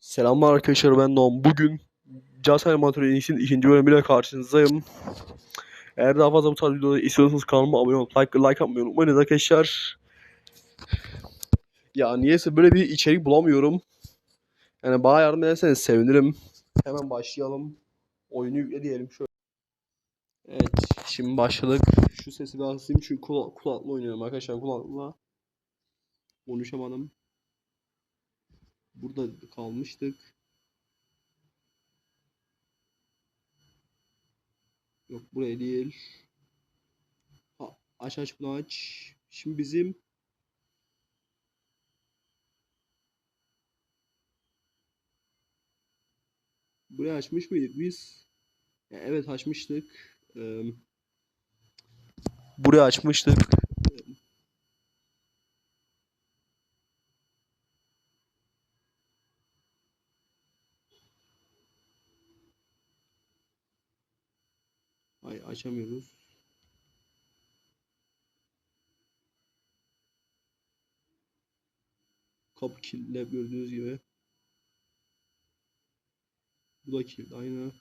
Selamlar arkadaşlar ben Doğan. Bugün Cansel Maturini'nin ikinci bölümüyle karşınızdayım. Eğer daha fazla bu tarz videoları istiyorsanız kanalıma abone olup like, like atmayı unutmayın arkadaşlar. Ya niyeyse böyle bir içerik bulamıyorum. Yani bana yardım ederseniz sevinirim. Hemen başlayalım. Oyunu yükle diyelim şöyle. Evet şimdi başladık. Şu sesi bir asayım çünkü kula oynuyorum arkadaşlar kulakla. Konuşamadım. Burada kalmıştık. Yok buraya değil. Ha, aç aç bunu aç. Şimdi bizim buraya açmış mıydık biz? Ya, evet açmıştık. Ee, buraya açmıştık. Ay açamıyoruz. Kapı kilitli gördüğünüz gibi. Bu da kilitli aynı.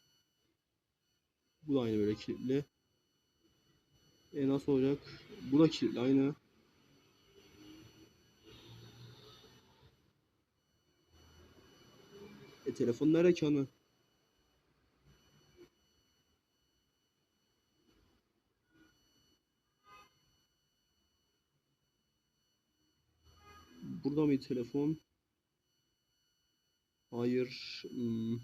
Bu da aynı böyle kilitli. E nasıl olacak? Bu da kilitli aynı. E telefon nerede ki ana? Telefon? Hayır. Hmm.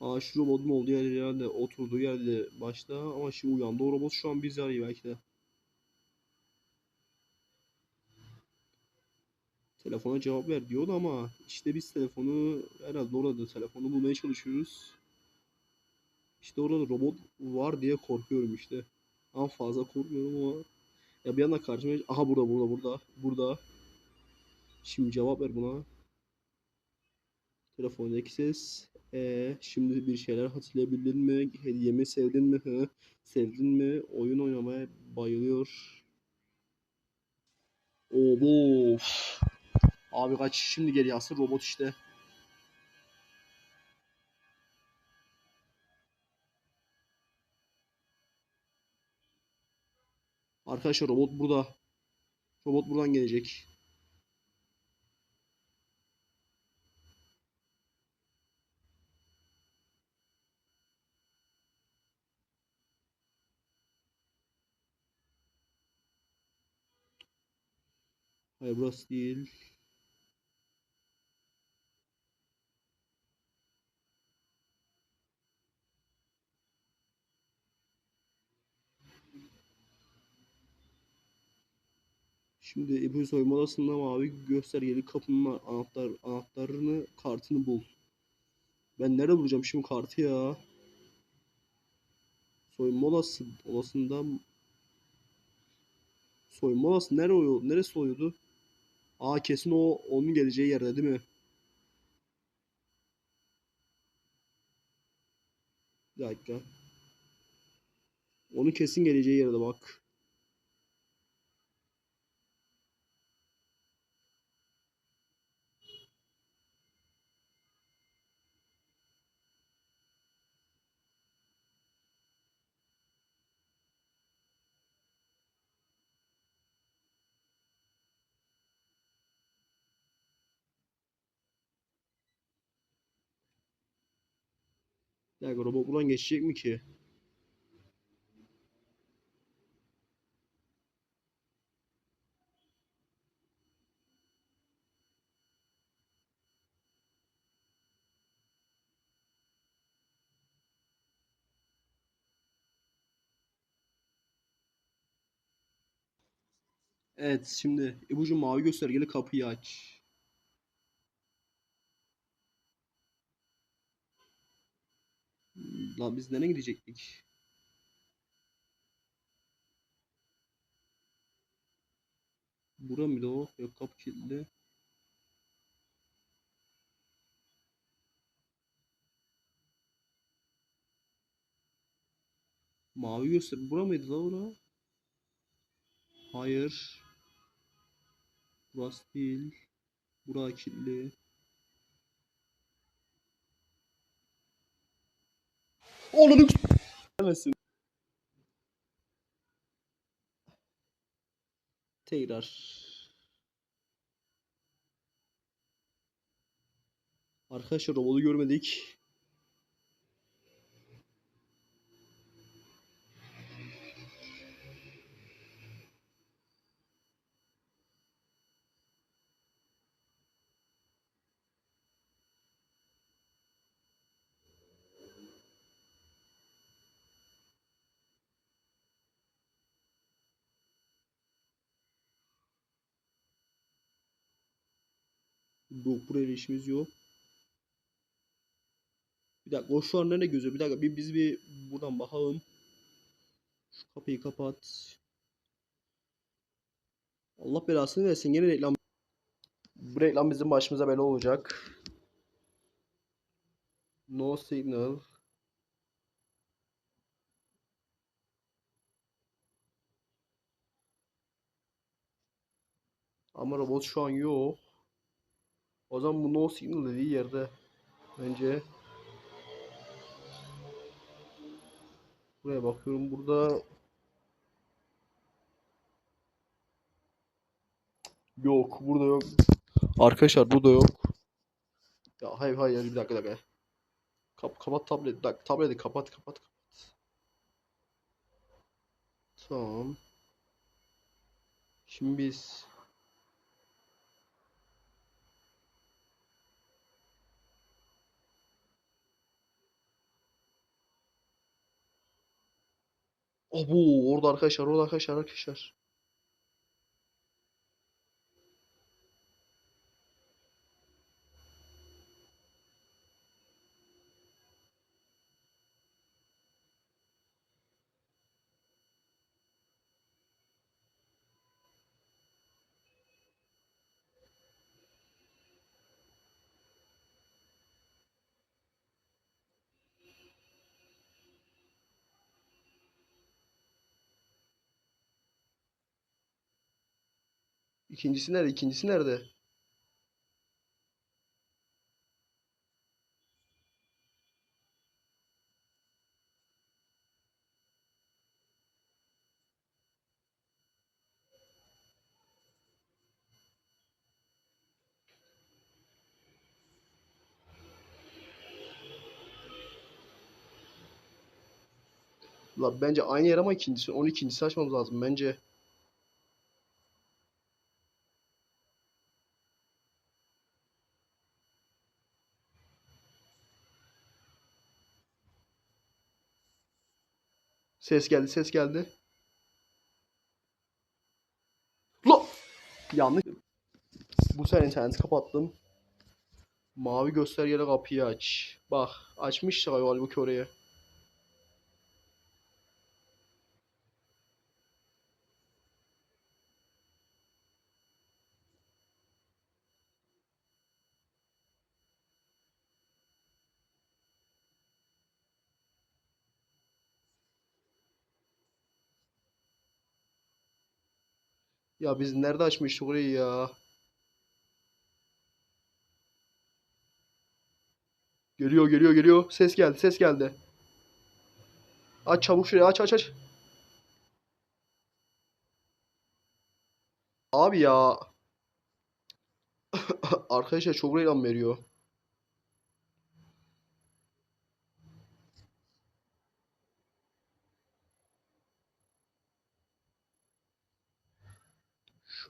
Aa şu robotun olduğu yer herhalde oturduğu yerde başta ama şimdi uyandı. O robot şu an bizi arıyor belki de. Telefona cevap ver diyordu ama işte biz telefonu herhalde orada telefonu bulmaya çalışıyoruz. İşte orada robot var diye korkuyorum işte. Ama fazla korkmuyorum ama ya bir anda karşıma aha burada burada burada burada. Şimdi cevap ver buna. Telefondaki ses. E şimdi bir şeyler hatırlayabildin mi? Hediyemi sevdin mi? Sevdin mi? Oyun oynamaya bayılıyor. Of. Abi kaç şimdi geri asıl robot işte. Arkadaşlar robot burada. Robot buradan gelecek. Hayır burası değil. Şimdi ipucu soyma odasında mavi göstergeli kapının. Anahtar, anahtarını, kartını bul. Ben nerede bulacağım şimdi kartı ya? Soyunma odası, odasında soyunma odası nere oluyor? Neresi oluyordu? Aa kesin o onun geleceği yerde değil mi? Bir dakika. Onun kesin geleceği yerde bak. Bir dakika robot buradan geçecek mi ki? Evet şimdi ipucu mavi göstergeli kapıyı aç. La biz nereye gidecektik? Bura mıydı o? Yok kapı kilitli. Mavi göster. Bura mıydı la ora? Hayır. Burası değil. Bura kilitli. Oğlum demesin. Tekrar. Arkadaşlar robotu görmedik. Bu buraya işimiz yok. Bir dakika o şu an nereye gözüyor? Bir dakika bir biz bir buradan bakalım. Şu kapıyı kapat. Allah belasını versin. Yine reklam. Bu reklam bizim başımıza bela olacak. No signal. Ama robot şu an yok. O zaman bu no signal dediği yerde bence buraya bakıyorum. Burada yok burada yok. Arkadaşlar burada yok. Ya hayır hayır bir dakika bir dakika. Kap, kapat tablet dakika tableti kapat kapat kapat. Tamam. Şimdi biz Abo orada arkadaşlar orada arkadaşlar arkadaşlar. İkincisi nerede? İkincisi nerede? La bence aynı yer ama ikincisi 12. açmamız lazım bence. Ses geldi, ses geldi. La! Yanlış. Bu sefer interneti kapattım. Mavi göstergeli kapıyı aç. Bak, açmış galiba ki oraya. Ya biz nerede açmıştık orayı ya? Geliyor geliyor geliyor. Ses geldi ses geldi. Aç çabuk şurayı aç aç aç. Abi ya. Arkadaşlar çok reklam veriyor.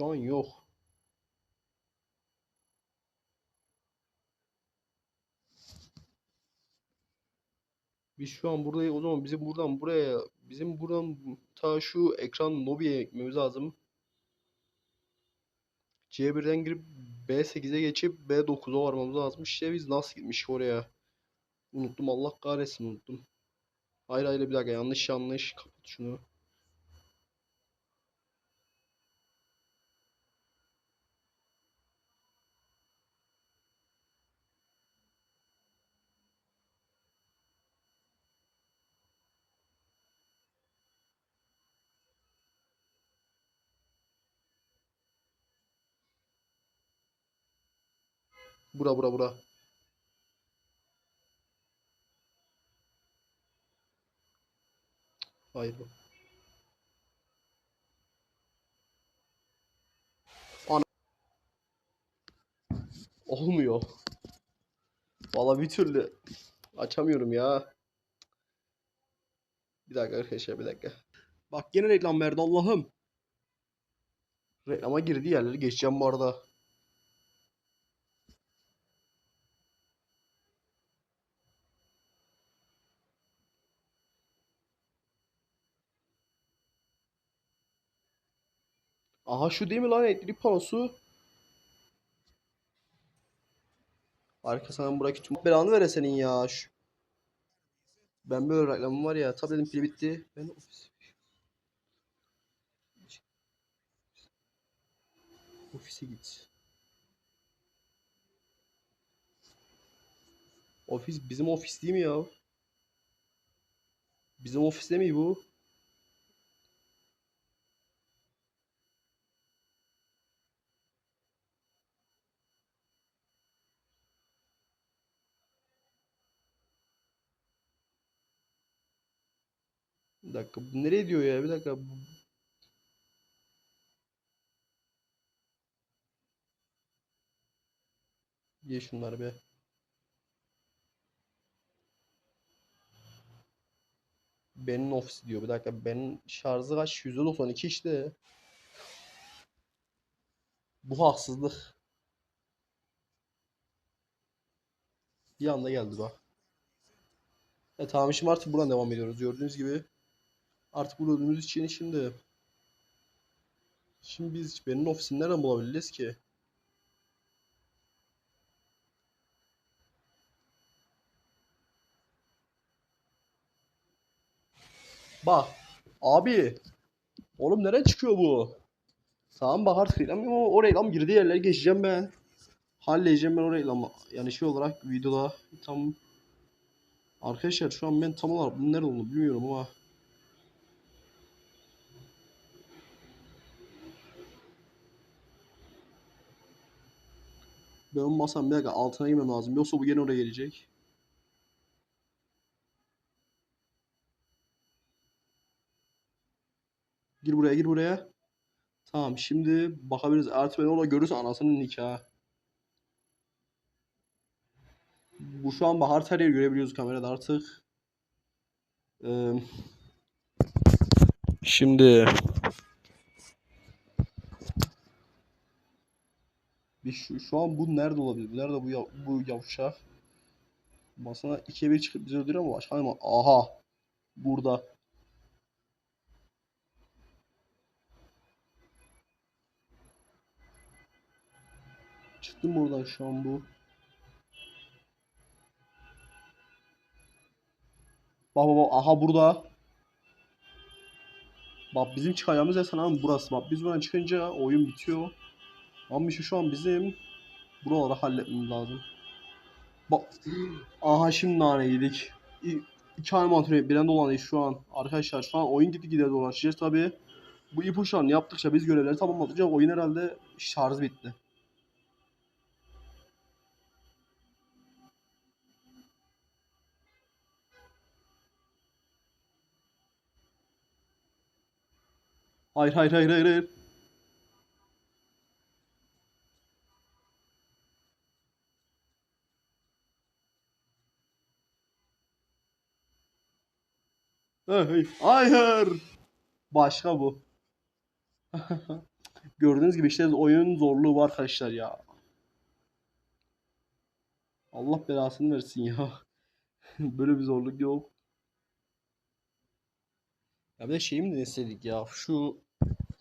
Şu an yok. Biz şu an buradayız. O zaman bizim buradan buraya, bizim buradan ta şu ekran lobiye gitmemiz lazım. C1'den girip B8'e geçip B9'a varmamız lazım. İşte biz nasıl gitmiş oraya? Unuttum Allah kahretsin unuttum. Hayır hayır bir dakika yanlış yanlış. Kapat şunu. Bura bura bura. Hayır bu. Ana. Olmuyor. Vallahi bir türlü açamıyorum ya. Bir dakika arkadaşlar bir dakika. Bak yine reklam verdi Allah'ım. Reklama girdi yerleri geçeceğim bu arada. Aha şu değil mi lan elektrik panosu? Arkasından bırak tüm belanı vere ya. Şu- Ben böyle reklamım var ya. Tabletin pili bitti. Ben ofis. Ofise git. Ofis bizim ofis değil mi ya? Bizim ofiste mi bu? Bir dakika nereye diyor ya? Bir dakika. Ye şunları be. Benim ofis diyor. Bir dakika benim şarjı kaç? %92 işte. Bu haksızlık. Bir anda geldi bak. E tamam şimdi artık buradan devam ediyoruz. Gördüğünüz gibi. Artık bu öldüğümüz için şimdi. Şimdi biz benim ofisini nereden bulabiliriz ki? Bak. Abi. Oğlum nereden çıkıyor bu? Tamam bak artık reklam ama o reklam girdiği yerlere geçeceğim ben. Halledeceğim ben o reklamı. Yani şey olarak videoda tam Arkadaşlar şu an ben tam olarak bunun nerede olduğunu bilmiyorum ama Masanın bir dakika altına girmem lazım. Yoksa bu gene oraya gelecek. Gir buraya gir buraya. Tamam şimdi bakabiliriz. Ben orada görürse anasının nikahı. Bu şu an bahar her yeri görebiliyoruz kamerada artık. Ee, şimdi bir şu, şu an bu nerede olabilir? Nerede bu ya, bu yavşak? Masana ikiye bir çıkıp bizi öldürüyor mu? Başka mı? Aha. Burada. Çıktım buradan şu an bu. Bak bak bak aha burada. Bak bizim çıkacağımız yer sanırım burası. Bak biz buradan çıkınca oyun bitiyor. Ama işte şu an bizim buraları halletmemiz lazım. Bak aha şimdi nane yedik. İki animatör bilen dolanıyor şu an. Arkadaşlar şu an oyun gitti gider dolaşacağız tabi. Bu ipuçlarını yaptıkça biz görevleri tamamladıkça oyun herhalde şarj bitti. Hayır hayır hayır hayır hayır. Hayır. Başka bu. Gördüğünüz gibi işte oyunun zorluğu var arkadaşlar ya. Allah belasını versin ya. Böyle bir zorluk yok. Ya bir de şeyi mi deneseydik ya? Şu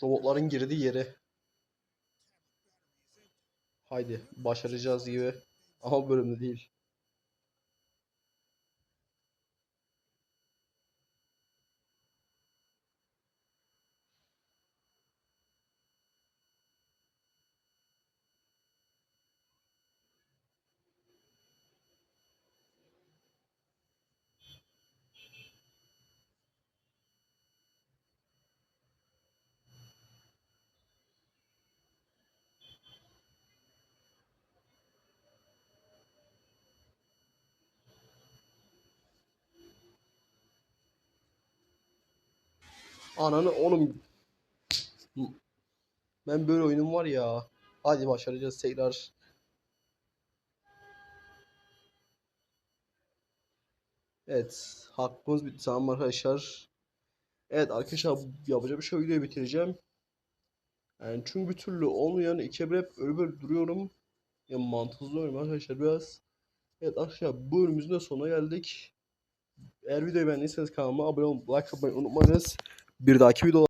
robotların girdiği yere. Haydi başaracağız gibi. Ama bölümde değil. Ananı oğlum. Ben böyle oyunum var ya. Hadi başaracağız tekrar. Evet. Hakkımız bitti. Tamam arkadaşlar. Evet arkadaşlar yapacak bir şey videoyu bitireceğim. Yani çünkü bir türlü ikiye bir hep ölü böyle duruyorum. Ya mantıksız oynuyorum arkadaşlar biraz. Evet arkadaşlar bu bölümümüzün de sonuna geldik. Eğer videoyu beğendiyseniz kanalıma abone olmayı, like atmayı unutmayınız. Bir dahaki video